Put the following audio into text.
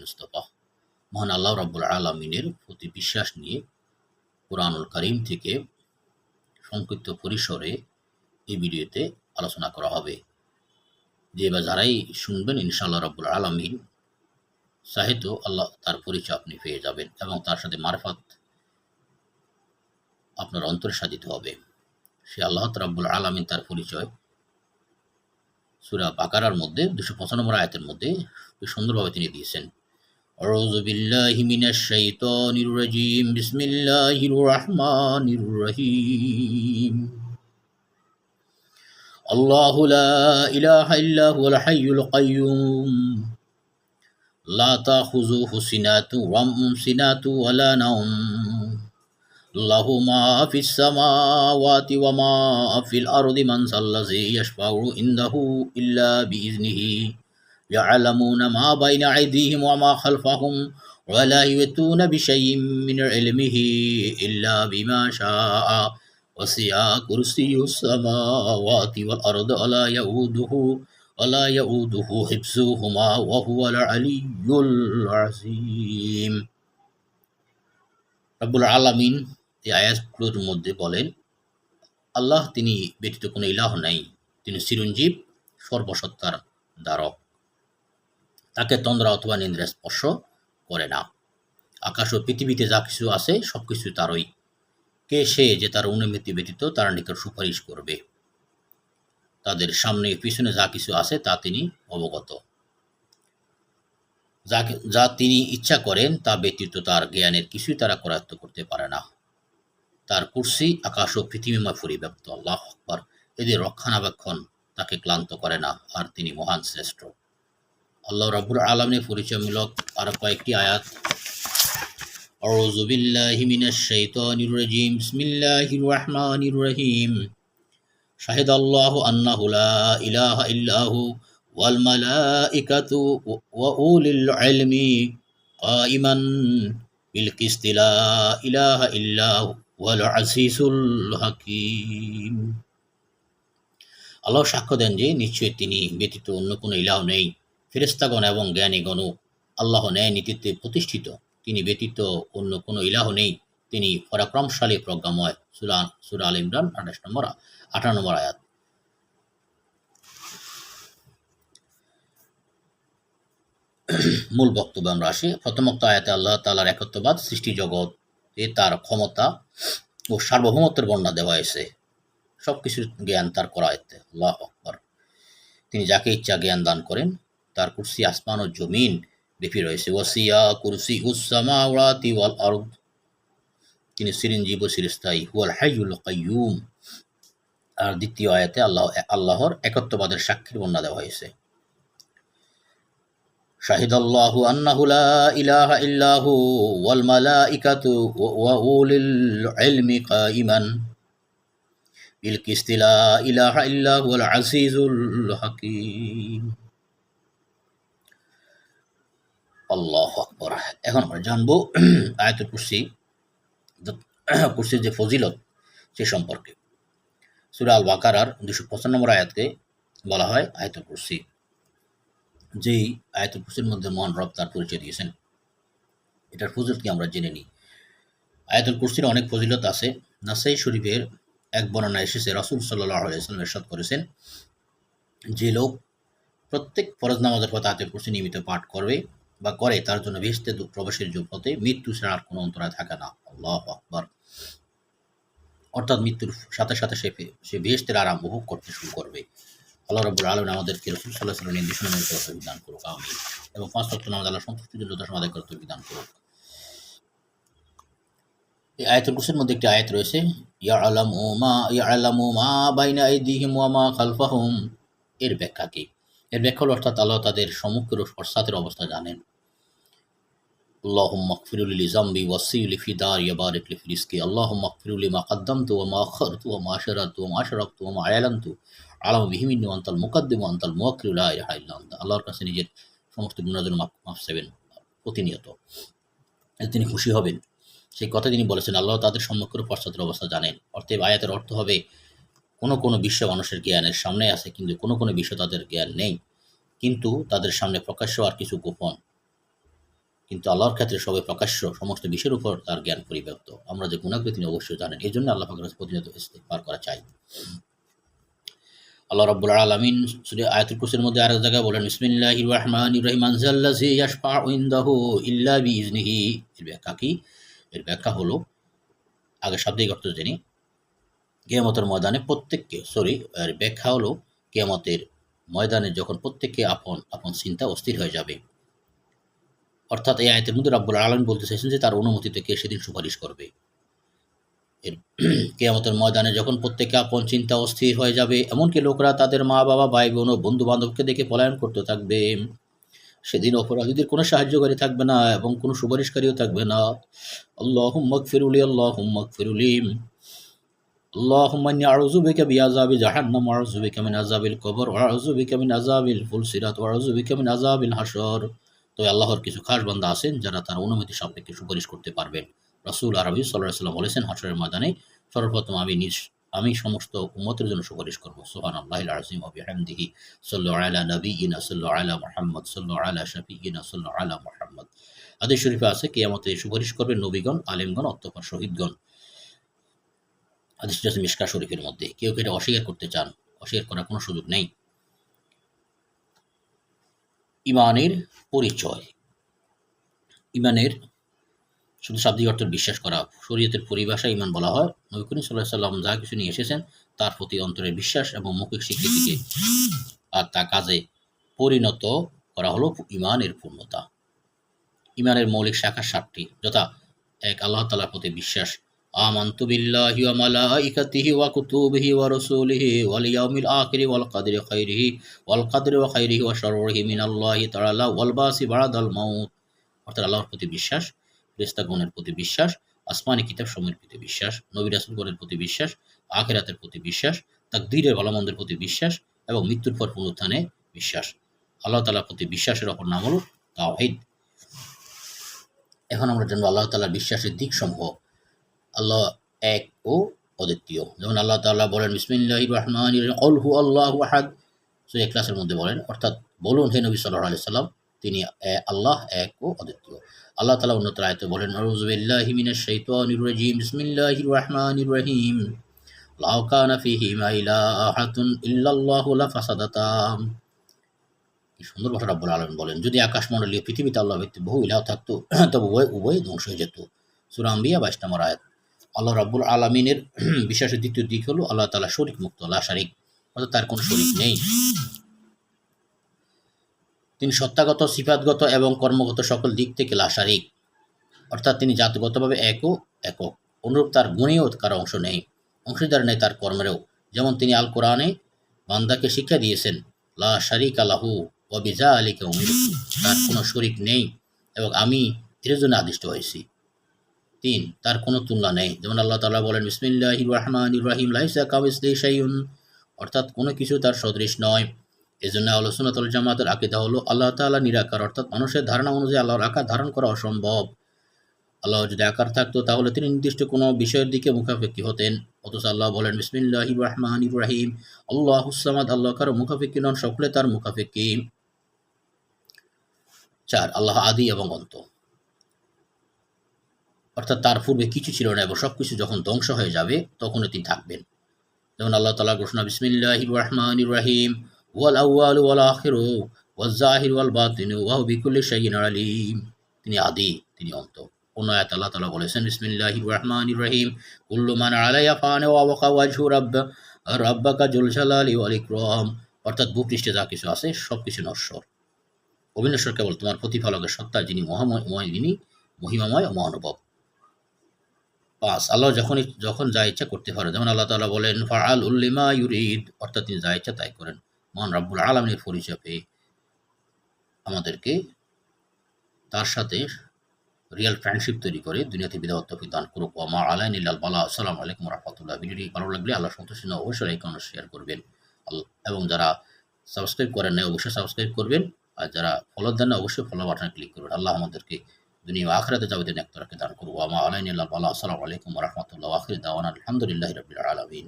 মুস্তফা মহান আল্লাহ রাব্বুল আলমিনের প্রতি বিশ্বাস নিয়ে কোরআনুল করিম থেকে সংক্ষিপ্ত পরিসরে এই ভিডিওতে আলোচনা করা হবে। যে বা যারাই শুনবেন, ইনশাআল্লাহ রাব্বুল আলমিন সাহিত্য আল্লাহ তার পরিচয় আপনি পেয়ে যাবেন এবং তার সাথে মারফত আপনার অন্তরে সাজিত হবে। সে আল্লাহ রাব্বুল আলমিন তার পরিচয় সুরা বাকারার মধ্যে দুশো পঁচানব্বই আয়তের মধ্যে খুব সুন্দরভাবে তিনি দিয়েছেন أعوذ بالله من الشيطان الرجيم بسم الله الرحمن الرحيم الله لا إله إلا هو الحي القيوم لا تأخذه سنة سنة ولا نوم له ما في السماوات وما في الأرض من ذا الذي يشفع عنده إلا بإذنه. يعلمون ما بين أيديهم وما خلفهم ولا يؤتون بشيء من علمه إلا بما شاء. وسع كرسي السماوات والأرض ولا يؤوده ولا يؤوده حفظهما وهو العلي العظيم. رب العالمين. এই আয়াতগুলোর মধ্যে বলেন, আল্লাহ তিনি ব্যতীত কোনো ইলাহ নাই, তিনি চিরঞ্জীব, সর্বসত্তার দ্বারক। তাকে তন্দ্রা অথবা নিন্দ্রা স্পর্শ করে না। আকাশ ও পৃথিবীতে যা কিছু আছে সব কিছু তারই। কে সে যে তার অনুমতি ব্যতীত তার নিকট সুপারিশ করবে? তাদের সামনে পিছনে যা কিছু আছে, তা তিনি অবগত। যা যা তিনি ইচ্ছা করেন, তা ব্যতীত তার জ্ঞানের কিছুই তারা করায়ত্ত করতে পারে না। তার কুর্সি আকাশ ও পৃথিবীময় পরিব্যাপ্ত আল্লাহ আকবর এদের রক্ষণাবেক্ষণ তাকে ক্লান্ত করে না আর তিনি মহান শ্রেষ্ঠ আল্লাহ রাবুল আলমের পরিচয়মূলক আরো কয়েকটি আয়াত أعوذ بالله من الشيطان الرجيم بسم الله الرحمن الرحيم شهد الله أنه لا إله إلا هو والملائكة وأولي العلم قائما بالقسط لا إله إلا هو ওয়াল হাকিম। আল্লাহ সাক্ষ্য দেন যে, নিশ্চয়ই তিনি ব্যতীত অন্য কোনো ইলাহ নেই। ফেরেস্তাগণ এবং জ্ঞানীগণও আল্লাহ ন্যায় নীতিতে প্রতিষ্ঠিত। তিনি ব্যতীত অন্য কোনো ইলাহ নেই। তিনি পরাক্রমশালী প্রজ্ঞাময়। সুলান সুরা আল ইমরান, আঠাশ নম্বর, আঠারো নম্বর আয়াত। মূল বক্তব্য আমরা আসি। প্রথমোক্ত আয়াতে আল্লাহ তালার একত্ববাদ সৃষ্টি জগৎ এ তার ক্ষমতা ও সার্বভৌমত্বের বর্ণনা দেওয়া হয়েছে। সব কিছুর জ্ঞান তার করা আল্লাহ আকবর। তিনি যাকে ইচ্ছা জ্ঞান দান করেন, তার কুরসি আসমান ও জমিন ব্যাপী রয়েছে। ওয়াসিয়া কুরসি উসামা ওয়াতি ওয়াল তিনি চিরঞ্জীব ও চিরস্থায়ী। হুয়াল হাইউল কাইয়ুম। আর দ্বিতীয় আয়াতে আল্লাহ আল্লাহর একত্ববাদের সাক্ষীর বর্ণনা দেওয়া হয়েছে। শাহিদ আল্লাহ আন্নাহু লা ইলাহা ইল্লাহু ওয়াল ওয়া উলিল ইলমি কাইমান বিল কিসতি লা ইলাহা ইল্লাহু আল আজিজুল হাকিম। আল্লাহ এখন আমরা জানব কুরসি কুরসির যে ফজিলত সে সম্পর্কে। সুরা আল বাকারার দুশো পঁচান্ন নম্বর আয়াতকে বলা হয় আয়াতুল কুরসি। যেই আয়াতুল কুরসির মধ্যে মহান রব তার পরিচয় দিয়েছেন। এটার ফজিলত কি আমরা জেনে নিই? আয়াতুল কুরসির অনেক ফজিলত আছে। নাসাই শরীফের এক বর্ণনা এসেছে, রসুল সাল্লাহ এরশাদ করেছেন, যে লোক প্রত্যেক ফরজ নামাজের পর আয়াতুল কুরসি নিয়মিত পাঠ করবে বা করে, তার জন্য ভেস্তে প্রবেশের যোগ্যতে মৃত্যু আর কোনো অন্তরায় থাকে না। আল্লাহ আকবর। অর্থাৎ মৃত্যুর সাথে সাথে সে সে ভেস্তের আরাম উপভোগ করতে শুরু করবে। আল্লাহ রব্বুল আলম আমাদেরকে রসুল সাল্লাহ সাল্লাম নির্দেশনা মেনে চলার বিধান করুক আমি এবং পাঁচ রক্ত নামাজ আল্লাহ সন্তুষ্টির জন্য সমাদায় করতে বিধান করুক এই আয়াতুল কুসের মধ্যে একটি আয়াত রয়েছে ইয়া আলাম ও মা ইয়া আলাম ও মা বাইনা ইদিহিম ওয়া মা খালফাহুম এর ব্যাখ্যা কি এর ব্যাখ্যা হল অর্থাৎ আল্লাহ তাদের সম্মুখের ও পশ্চাতের অবস্থা জানেন اللهم اغفر لي ذنبي وسع لي في داري وبارك لي في رزقي اللهم اغفر لي ما قدمت وما أخرت وما أشرت وما أشركت وما أعلنت আলাম বিহিমিন আন্তাল মোকাদ্দেম আন্তাল মোয়াক্রিউল্লাহ আল্লাহর কাছে নিজের সমস্ত গুণাজন মাপ মাপ চাইবেন, প্রতিনিয়ত। তিনি খুশি হবেন। সেই কথা তিনি বলেছেন, আল্লাহ তাদের সম্মুখের পশ্চাতের অবস্থা জানেন। অর্থাৎ আয়াতের অর্থ হবে, কোনো কোনো বিশ্ব মানুষের জ্ঞানের সামনে আছে, কিন্তু কোনো কোনো বিশ্ব তাদের জ্ঞান নেই। কিন্তু তাদের সামনে প্রকাশ্য আর কিছু গোপন। কিন্তু আল্লাহর ক্ষেত্রে সবে প্রকাশ্য, সমস্ত বিষয়ের উপর তার জ্ঞান পরিব্যাপ্ত। আমরা যে গুণাগুলি তিনি অবশ্যই জানেন এই জন্য আল্লাহ ফাকর প্রতিনিয়ত ইস্তেকবার করা চাই। আল্লাহ রাব্বুল আলামিন সূরা আয়াতুল কুরসির মধ্যে আরেক জায়গায় বলেন, বিসমিল্লাহির রহমানির রহিম, আনজাল্লাযী ইয়াশফাউ ইনদাহু ইল্লা বিইজনিহি এর ব্যাখ্যা কি? এর ব্যাখ্যা হলো, আগে শাব্দিক অর্থ জেনে, কিয়ামতের ময়দানে প্রত্যেককে সরি এর ব্যাখ্যা হলো, কেয়ামতের ময়দানে যখন প্রত্যেককে আপন আপন চিন্তা অস্থির হয়ে যাবে। অর্থাৎ এই আয়তের মধ্যে রাব্বুল আলম বলতে চাইছেন যে তার অনুমতি থেকে সেদিন সুপারিশ করবে। এর কেয়ামতের ময়দানে যখন প্রত্যেকে আপন চিন্তা অস্থির হয়ে যাবে এমনকি লোকরা তাদের মা বাবা ভাই বোন ও বন্ধু বান্ধবকে দেখে পলায়ন করতে থাকবে সেদিন অপরাধীদের কোনো সাহায্যকারী থাকবে না এবং কোনো সুপারিশকারীও থাকবে না আল্লাহ হুম্মক ফিরুলি আল্লাহ হুম্মক ফিরুলিম اللهم إني أعوذ بك بعذاب جهنم وأعوذ بك من عذاب القبر وأعوذ بك من عذاب الفلسرات وأعوذ بك من عذاب الحشر তবে আল্লাহর কিছু খাস বান্দা আছেন যারা তার অনুমতি সাপেক্ষে সুপারিশ করতে পারবেন রাসূল আরবি সাল্লাল্লাহু সাল্লাম বলেছেন হাসরের ময়দানে সর্বপ্রথম আমি নিজ, আমি সমস্ত উম্মতের জন্য সুপারিশ করব। সুহান আল্লাহ আজিম ওয়া বিহামদিহি, সাল্লু আলা নবিয়িনা সাল্লু আলা মুহাম্মদ, সাল্লু আলা শাফিয়িনা সাল্লু আলা মুহাম্মদ। হাদিস শরীফে আছে কিয়ামতে সুপারিশ করবেন নবীগণ, আলেমগণ অতঃপর শহীদগণ। হাদিসটি আছে মিশকা শরীফের মধ্যে। কেউ কেউ অস্বীকার করতে চান? অস্বীকার করার কোনো সুযোগ নেই। ইমানের পরিচয়। ইমানের শুধু শাব্দিক অর্থ বিশ্বাস করা শরীয়তের পরিভাষা ইমান বলা হয় নবী করিম সাল্লাহ সাল্লাম যা কিছু নিয়ে এসেছেন তার প্রতি অন্তরের বিশ্বাস এবং মৌখিক স্বীকৃতিকে আর তা কাজে পরিণত করা হলো ইমানের পূর্ণতা ইমানের মৌলিক শাখা সাতটি যথা এক আল্লাহ তালার প্রতি বিশ্বাস آمنت بالله وملائكته وكتبه ورسوله واليوم الآخر والقدر خيره والقدر وخيره وشره من الله تعالى والباس بعد الموت অর্থাৎ আল্লাহর প্রতি বিশ্বাস ফেরেস্তাগণের প্রতি বিশ্বাস, আসমানি কিতাব সমূহের প্রতি বিশ্বাস, নবী রাসুলগণের প্রতি বিশ্বাস, আখেরাতের প্রতি বিশ্বাস, তাকদীরের ভালোমন্দের প্রতি বিশ্বাস এবং মৃত্যুর পর পুনরুত্থানে বিশ্বাস। আল্লাহ তালার প্রতি বিশ্বাসের অপর নাম হল তাওহিদ। এখন আমরা জানব আল্লাহ তালার বিশ্বাসের দিক সমূহ আল্লাহ এক ও অদ্বিতীয়। যেমন আল্লাহ তাল্লাহ বলেন বিসমিল্লাহ রহমান অলহু আল্লাহ আহাদ। সে ক্লাসের মধ্যে বলেন, অর্থাৎ বলুন, হে নবী সাল্লাহ আলি সাল্লাম তিনি আল্লাহ এক ও অদ্বিতীয়। আল্লাহ তালা উন্নত রায়তে বলেন রহিম। সুন্দর ভাষা রাব্বুল আলামিন বলেন। যদি আকাশমণ্ডলীয় পৃথিবীতে আল্লাহ ব্যক্তি বহু ইলাহ থাকতো, তবে উভয় উভয় ধ্বংস হয়ে যেত। সূরা আম্বিয়া 22 নম্বর আয়াত। আল্লাহ রাব্বুল আলমিনের বিশ্বাসের দ্বিতীয় দিক হলো, আল্লাহ তালা শরিক মুক্ত আল্লাহ শারিক অর্থাৎ তার কোনো শরিক নেই। তিনি সত্তাগত, সিফাতগত এবং কর্মগত সকল দিক থেকে লাশারিক। অর্থাৎ তিনি জাতগতভাবে একও একক। অনুরূপ তার গুণেও কারও অংশ নেই। অংশীদার নেই তার কর্মেরও। যেমন তিনি আল কোরআনে বান্দাকে শিক্ষা দিয়েছেন, লা শারিক আলাহু অবিজা আলীকে অমির তার কোনো শরিক নেই এবং আমি এর জন্য আদিষ্ট হয়েছি। তিন, তার কোনো তুলনা নেই। যেমন আল্লাহ তালা বলেন বিসমিল্লাহ রহমান ইব্রাহিম লাইসা কাবিস অর্থাৎ কোনো কিছু তার সদৃশ নয়। এই জন্য আলোচনাতল জামাতের আকিদা হলো আল্লাহ তালা নিরাকার, অর্থাৎ মানুষের ধারণা অনুযায়ী আল্লাহর আকার ধারণ করা অসম্ভব। আল্লাহ যদি আকার থাকতো, তাহলে তিনি নির্দিষ্ট কোনো বিষয়ের দিকে মুখাপেক্ষি হতেন। অথচ আল্লাহ বলেন বিসমিল্লাহ রহমান ইব্রাহিম আল্লাহ হুসামাদ আল্লাহ কারও মুখাপেক্ষি নন, সকলে তার মুখাপেক্ষি। চার, আল্লাহ আদি এবং অন্ত। অর্থাৎ তার পূর্বে কিছু ছিল না এবং সব কিছু যখন ধ্বংস হয়ে যাবে তখন তিনি থাকবেন। যেমন আল্লাহ তালা ঘোষণা বিসমিল্লাহ রহমান রাহিম। ওয়াল আউয়াল ওয়াল আখির ওয়াল জাহির ওয়াল তিনি আদি, তিনি অন্ত। অন্য আয়াত আল্লাহ তালা বলেছেন বিসমিল্লাহ রহমান রহিম, কুল্লু মান আলাইয়া ফান ওয়াকা ওয়াজহু রব্ব, রব্বাকা জুলজালালি ওয়াল ইকরাম। অর্থাৎ ভূপৃষ্ঠে যা কিছু আছে সব কিছু নশ্বর। অবিনশ্বর কেবল তোমার প্রতিফলকের সত্তা, যিনি মহাময় যিনি মহিমাময় ও মহানুভব। পাঁচ, আল্লাহ যখনই, যখন যা ইচ্ছা করতে পারে, যেমন আল্লাহ তালা বলেন ফাআল উল্লিমা ইউরিদ, অর্থাৎ তিনি যা ইচ্ছা তাই করেন। মহান রাব্বুল আলমের পরিচয় পেয়ে আমাদেরকে তার সাথে রিয়েল ফ্রেন্ডশিপ তৈরি করে দুনিয়াতে বিদায় তফিক দান করুক। আমার আলাইন ইল্লাল বালা। আসসালামু আলাইকুম রহমতুল্লাহ। ভিডিওটি ভালো লাগলে আল্লাহ সন্তোষ অবশ্যই লাইক শেয়ার করবেন। এবং যারা সাবস্ক্রাইব করেন না অবশ্যই সাবস্ক্রাইব করবেন। আর যারা ফলো দেন না অবশ্যই ফলো বাটনে ক্লিক করবেন। আল্লাহ আমাদেরকে দুনিয়া আখরাতে যাবে নেকতরাকে দান করব আমা আলাইন আল্লাহ আসসালামু আলাইকুম রহমতুল্লাহ। আখির দাওয়ান আলহামদুলিল্লাহ রবিল আলমিন।